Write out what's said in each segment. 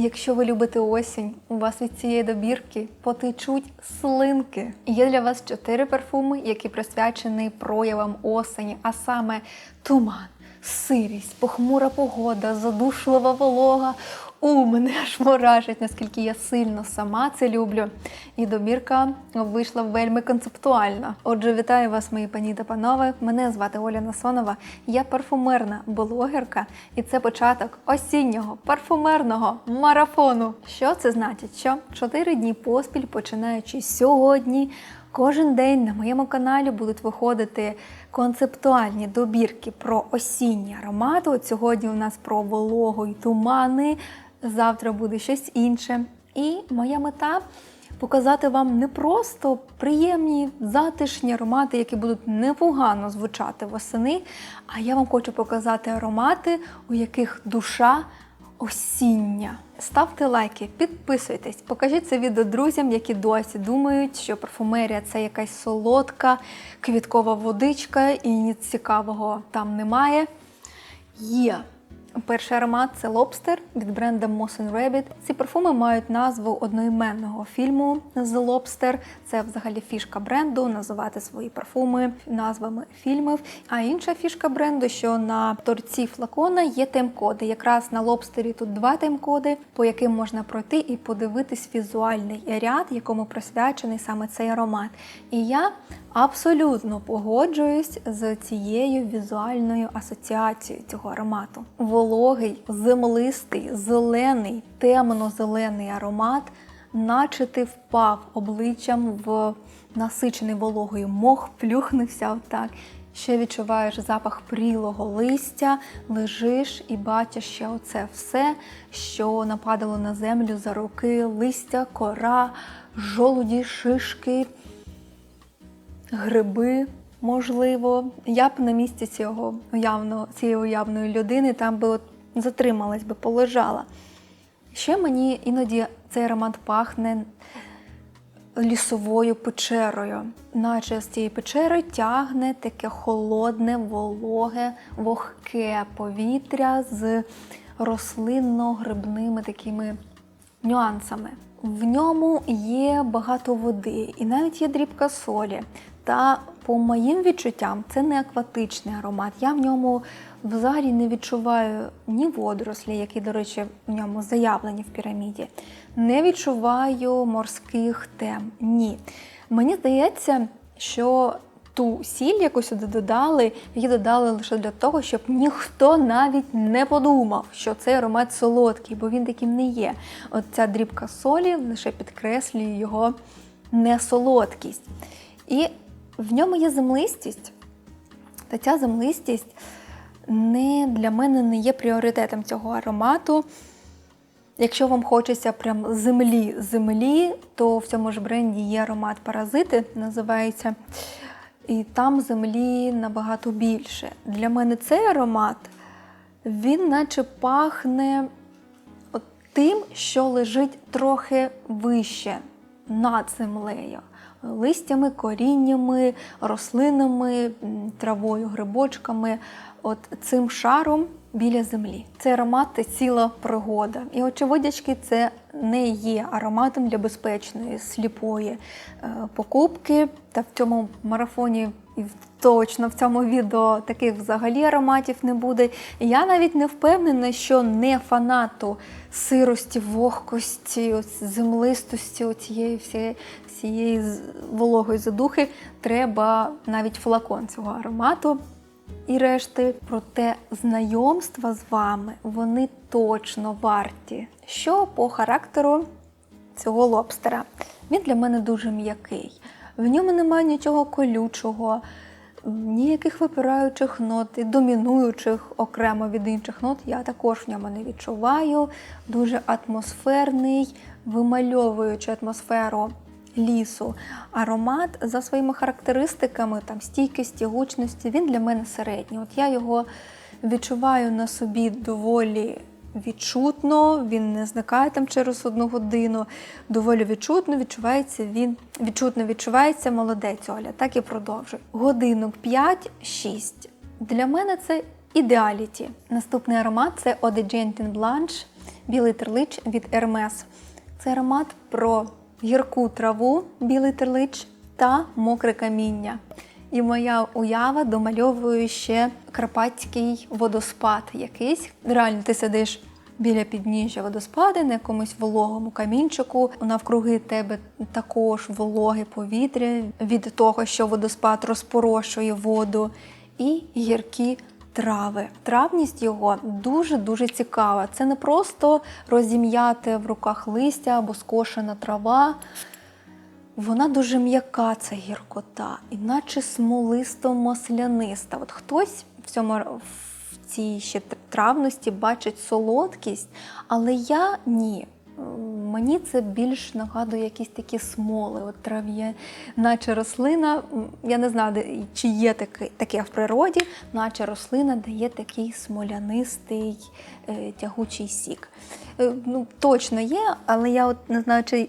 Якщо ви любите осінь, у вас від цієї добірки потечуть слинки. Є для вас чотири парфуми, які присвячені проявам осені, а саме туман, сирість, похмура погода, задушлива волога. У мене аж мурашить, наскільки я сильно сама це люблю. І добірка вийшла вельми концептуальна. Отже, вітаю вас, мої пані та панове. Мене звати Оля Насонова. Я парфумерна блогерка, і це початок осіннього парфумерного марафону. Що це значить? Що чотири дні поспіль, починаючи сьогодні. Кожен день на моєму каналі будуть виходити концептуальні добірки про осінні аромати. От сьогодні у нас про вологу і тумани, завтра буде щось інше. І моя мета показати вам не просто приємні затишні аромати, які будуть непогано звучати восени, а я вам хочу показати аромати, у яких душа осіння. Ставте лайки, підписуйтесь, покажіть це відео друзям, які досі думають, що парфумерія це якась солодка квіткова водичка і ні цікавого там немає. Є. Перший аромат це Lobster від бренду Moss and Rabbit. Ці парфуми мають назву одноіменного фільму The Lobster. Це взагалі фішка бренду називати свої парфуми назвами фільмів. А інша фішка бренду, що на торці флакона є тайм-коди. Якраз на лобстері тут два тайм-коди, по яким можна пройти і подивитись візуальний ряд, якому присвячений саме цей аромат. І я абсолютно погоджуюсь з цією візуальною асоціацією цього аромату. Вологий, землистий, зелений, темно-зелений аромат, наче ти впав обличчям в насичений вологою мох, плюхнувся отак. Ще відчуваєш запах прілого листя, лежиш і бачиш ще оце все, що нападало на землю за роки, листя, кора, жолуді, шишки, гриби, можливо. Я б на місці цього уявно, цієї уявної людини там би от затрималась би, полежала. Ще мені іноді цей аромат пахне лісовою печерою, наче з цієї печери тягне таке холодне, вологе, вогке повітря з рослинно-грибними такими нюансами. В ньому є багато води і навіть є дрібка солі. Та по моїм відчуттям це не акватичний аромат. Я в ньому взагалі не відчуваю ні водорослі, які, до речі, в ньому заявлені в піраміді. Не відчуваю морських тем. Ні. Мені здається, що ту сіль, яку сюди додали, її додали лише для того, щоб ніхто навіть не подумав, що цей аромат солодкий, бо він таким не є. От ця дрібка солі лише підкреслює його несолодкість. І в ньому є землистість, та ця землистість не, для мене не є пріоритетом цього аромату. Якщо вам хочеться прям землі землі, то в цьому ж бренді є аромат паразити, називається. І там землі набагато більше. Для мене цей аромат, він наче пахне от тим, що лежить трохи вище над землею. Листями, коріннями, рослинами, травою, грибочками, от цим шаром біля землі. Цей аромат це ціла пригода. І очевидячки, це не є ароматом для безпечної сліпої е, покупки. Та в цьому марафоні і точно в цьому відео таких взагалі ароматів не буде. Я навіть не впевнена, що не фанату сирості, вогкості, землистості, оцієї всієї, всієї вологої задухи треба навіть флакон цього аромату і решти. Проте знайомства з вами вони точно варті. Що по характеру цього лобстера? Він для мене дуже м'який. В ньому немає нічого колючого, ніяких випираючих нот і домінуючих окремо від інших нот я також в ньому не відчуваю. Дуже атмосферний, вимальовуючи атмосферу лісу. Аромат за своїми характеристиками, там стійкості, гучності, він для мене середній. От я його відчуваю на собі доволі відчутно, він не зникає там через одну годину. Доволі відчутно відчувається він. Відчутно відчувається молодець Оля, так і продовжуй. Годинок 5-6. Для мене це ідеаліті. Наступний аромат це Eau de Gentin Blanche білий терлич від Hermes. Це аромат про гірку траву, білий терлич та мокре каміння. І моя уява домальовує ще карпатський водоспад якийсь. Реально, ти сидиш біля підніжжя водоспаду на якомусь вологому камінчику. Навкруги тебе також вологе повітря від того, що водоспад розпорошує воду, і гіркі трави. Травність його дуже-дуже цікава. Це не просто розім'яте в руках листя або скошена трава. Вона дуже м'яка, ця гіркота, іначе смолисто-масляниста. От хтось в цьому в цій ще травності бачить солодкість, але я ні. Мені це більш нагадує якісь такі смоли, от трав'є, наче рослина. Я не знаю, чи є таке, таке в природі, наче рослина дає такий смолянистий е, тягучий сік. Е, ну, точно є, але я от не знаю, чи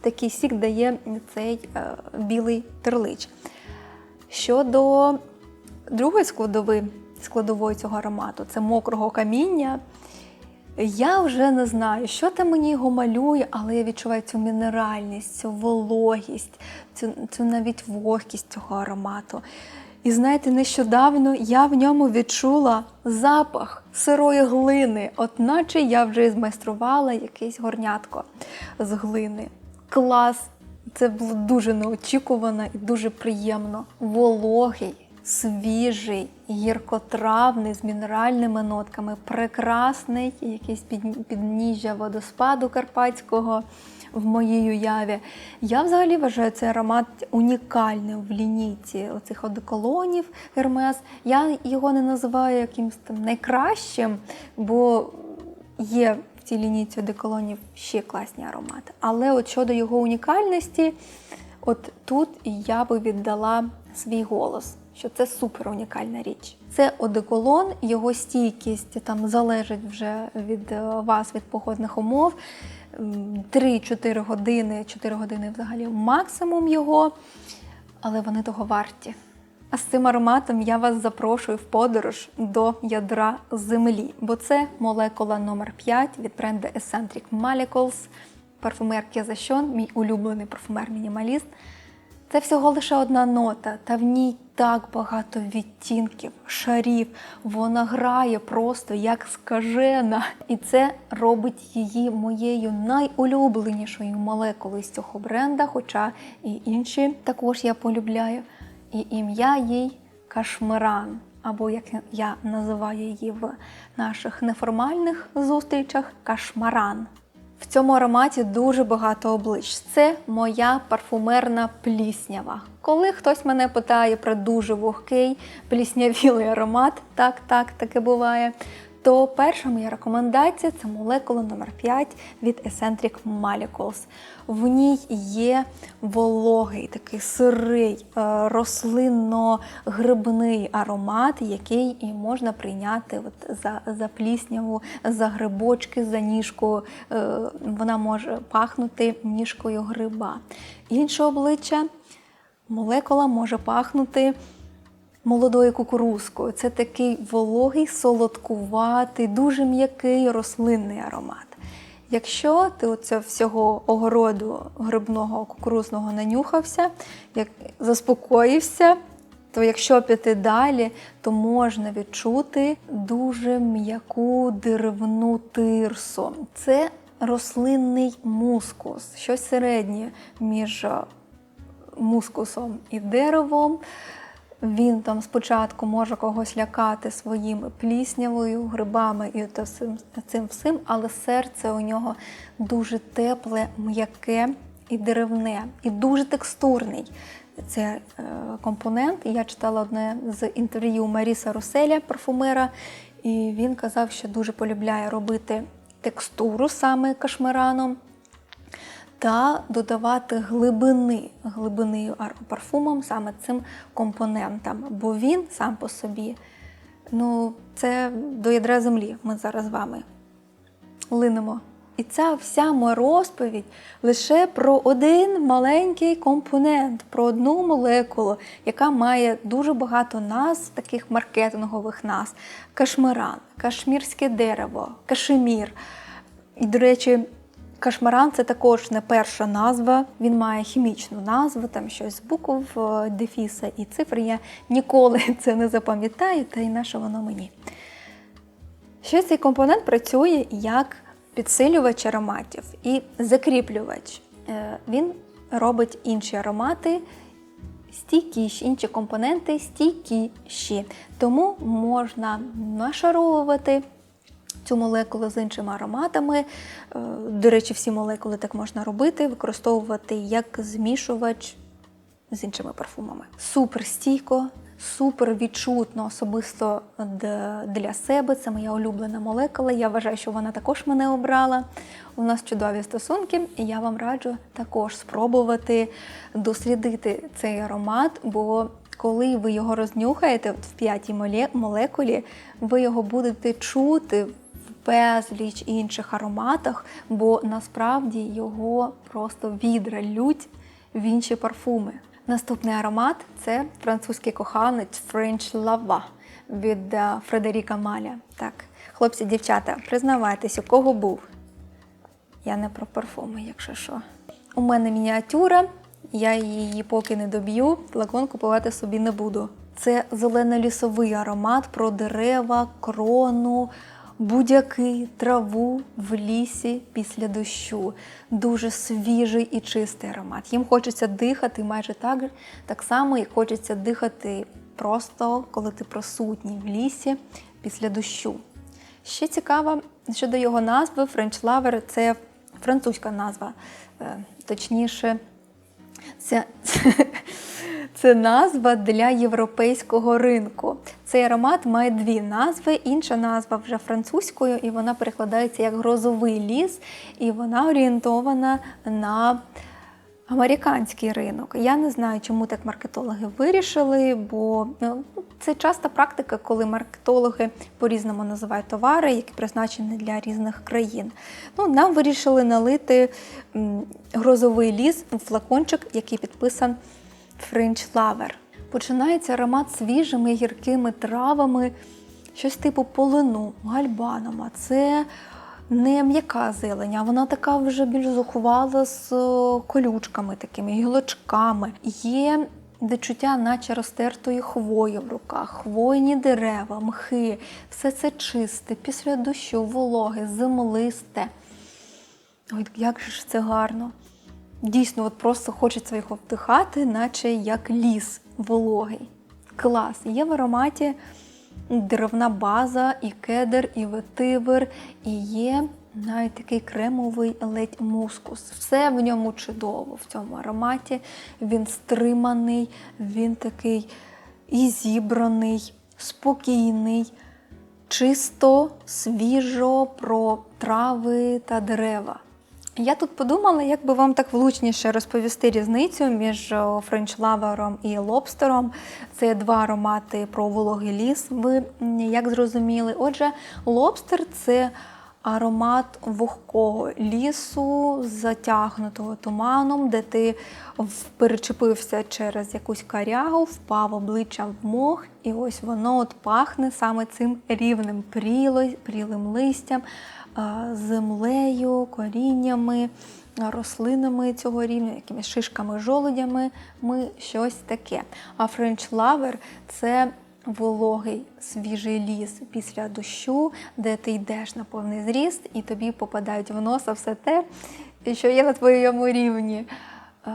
такий сік дає цей е, білий терлич. Щодо другої складови, складової цього аромату, це мокрого каміння. Я вже не знаю, що там мені його малює, але я відчуваю цю мінеральність, цю вологість, цю, цю навіть вогкість цього аромату. І знаєте, нещодавно я в ньому відчула запах сирої глини, от наче я вже змайструвала якесь горнятко з глини. Клас! Це було дуже неочікувано і дуже приємно. Вологий, свіжий, гіркотравний з мінеральними нотками, прекрасний, якийсь під- підніжжя водоспаду карпатського в моїй уяві. Я взагалі вважаю цей аромат унікальним в лінійці оцих одеколонів Hermes. Я його не називаю якимось там найкращим, бо є цій лінійці одеколонів ще класні аромати. Але от щодо його унікальності, от тут я би віддала свій голос, що це супер унікальна річ. Це одеколон, його стійкість там залежить вже від е, вас, від погодних умов. 3-4 години, 4 години взагалі максимум його, але вони того варті. А з цим ароматом я вас запрошую в подорож до ядра землі, бо це молекула номер 5 від бренду Eccentric Molecules, парфумер Кезащон, мій улюблений парфумер-мінімаліст. Це всього лише одна нота, та в ній так багато відтінків, шарів. Вона грає просто як скажена. І це робить її моєю найулюбленішою молекулою з цього бренда, хоча і інші також я полюбляю. І ім'я їй Кашмиран, або як я називаю її в наших неформальних зустрічах Кашмаран. В цьому ароматі дуже багато облич. Це моя парфумерна пліснява. Коли хтось мене питає про дуже вогкий пліснявілий аромат, так, так, таке буває. То перша моя рекомендація це молекула номер 5 від Eccentric Molecules. В ній є вологий, такий сирий, е, рослинно-грибний аромат, який і можна прийняти от за, за плісняву, за грибочки, за ніжку. Е, Вона може пахнути ніжкою гриба. Інше обличчя молекула може пахнути молодою кукурузкою. Це такий вологий, солодкуватий, дуже м'який рослинний аромат. Якщо ти оце всього огороду грибного кукурузного нанюхався, як заспокоївся, то якщо піти далі, то можна відчути дуже м'яку деревну тирсу. Це рослинний мускус, щось середнє між мускусом і деревом. Він там спочатку може когось лякати своїм пліснявою, грибами і цим, цим всім, але серце у нього дуже тепле, м'яке і деревне, і дуже текстурний. Це е, компонент. Я читала одне з інтерв'ю Маріса Руселя, парфумера, і він казав, що дуже полюбляє робити текстуру саме кашмираном та додавати глибини, глибини парфумом саме цим компонентам, бо він сам по собі, ну, це до ядра землі. Ми зараз з вами линемо. І ця вся моя розповідь лише про один маленький компонент, про одну молекулу, яка має дуже багато назв, таких маркетингових назв: кашмиран, кашмірське дерево, кашемір. І, до речі, кашмаран це також не перша назва. Він має хімічну назву, там щось з букв, е, дефіса і цифр. Я ніколи це не запам'ятаю, та й на що воно мені. Ще цей компонент працює як підсилювач ароматів і закріплювач. Е, Він робить інші аромати стійкіші, інші компоненти стійкіші. Тому можна нашаровувати цю молекулу з іншими ароматами. Е, До речі, всі молекули так можна робити, використовувати як змішувач з іншими парфумами. Супер стійко, супер відчутно, особисто для себе. Це моя улюблена молекула. Я вважаю, що вона також мене обрала. У нас чудові стосунки, і я вам раджу також спробувати дослідити цей аромат, бо коли ви його рознюхаєте в п'ятій молекулі, ви його будете чути безліч інших ароматах, бо насправді його просто відра лють в інші парфуми. Наступний аромат це французький коханець French Lava від е, Фредеріка Маля. Так, хлопці, дівчата, признавайтесь, у кого був? Я не про парфуми, якщо що. У мене мініатюра, я її поки не доб'ю, флакон купувати собі не буду. Це зелено-лісовий аромат про дерева, крону, будяки, траву в лісі після дощу. Дуже свіжий і чистий аромат. Їм хочеться дихати майже так, так само, як хочеться дихати просто, коли ти присутній в лісі після дощу. Ще цікаво щодо його назви French Lover – це французька назва. Е, Точніше, це, це назва для європейського ринку. Цей аромат має дві назви. Інша назва вже французькою, і вона перекладається як грозовий ліс, і вона орієнтована на американський ринок. Я не знаю, чому так маркетологи вирішили, бо ну, це часта практика, коли маркетологи по-різному називають товари, які призначені для різних країн. Ну, нам вирішили налити грозовий ліс у флакончик, який підписан French Lover. Починається аромат свіжими гіркими травами, щось типу полину, гальбаном. Це не м'яка зелень, а вона така вже більш зухвала з е, колючками, такими гілочками. Є відчуття, наче розтертої хвої в руках, хвойні дерева, мхи, все це чисте, після дощу, вологе, землисте. Ой, як же ж це гарно. Дійсно, от просто хочеться його вдихати, наче як ліс вологий. Клас. Є в ароматі деревна база, і кедр, і ветивер, і є навіть такий кремовий ледь мускус. Все в ньому чудово в цьому ароматі. Він стриманий, він такий і зібраний, спокійний, чисто, свіжо про трави та дерева. Я тут подумала, як би вам так влучніше розповісти різницю між френч-лавером і лобстером. Це два аромати про вологий ліс. Ви як зрозуміли? Отже, лобстер це аромат вогкого лісу, затягнутого туманом, де ти перечепився через якусь карягу, впав обличчям в мох, і ось воно от пахне саме цим рівним прілим листям, землею, коріннями, рослинами цього рівня, якимись шишками, жолудями, ми щось таке. А French Lover – це вологий свіжий ліс після дощу, де ти йдеш на повний зріст, і тобі попадають в носа все те, що є на твоєму рівні. Е,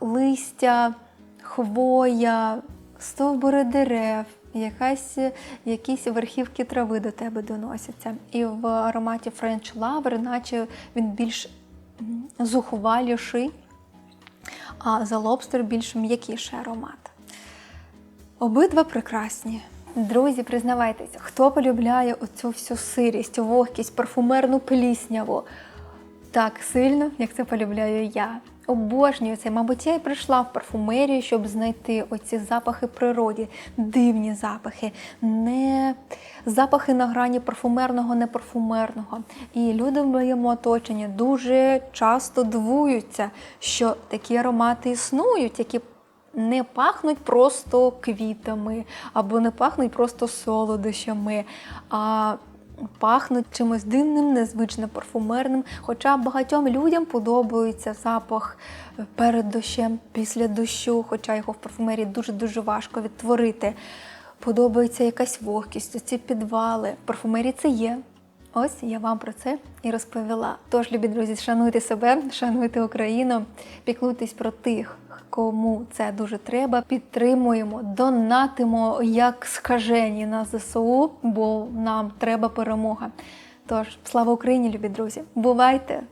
Листя, хвоя, стовбури дерев, якась, якісь верхівки трави до тебе доносяться. І в ароматі French Lover, наче він більш зухваліший, а за лобстер більш м'якіший аромат. Обидва прекрасні. Друзі, признавайтесь, хто полюбляє оцю всю сирість, вогкість, парфумерну плісняву так сильно, як це полюбляю я. Обожнюю це. Мабуть, я і прийшла в парфумерію, щоб знайти оці запахи природі, дивні запахи, не запахи на грані парфумерного, непарфумерного. І люди в моєму оточенні дуже часто дивуються, що такі аромати існують, які не пахнуть просто квітами або не пахнуть просто солодощами, а пахнуть чимось дивним, незвичним, парфумерним. Хоча багатьом людям подобається запах перед дощем, після дощу, хоча його в парфумерії дуже-дуже важко відтворити. Подобається якась вогкість, оці підвали. В парфумерії це є. Ось я вам про це і розповіла. Тож, любі друзі, шануйте себе, шануйте Україну, піклуйтесь про тих, кому це дуже треба. Підтримуємо, донатимо як скажені на ЗСУ, бо нам треба перемога. Тож, слава Україні, любі друзі! Бувайте!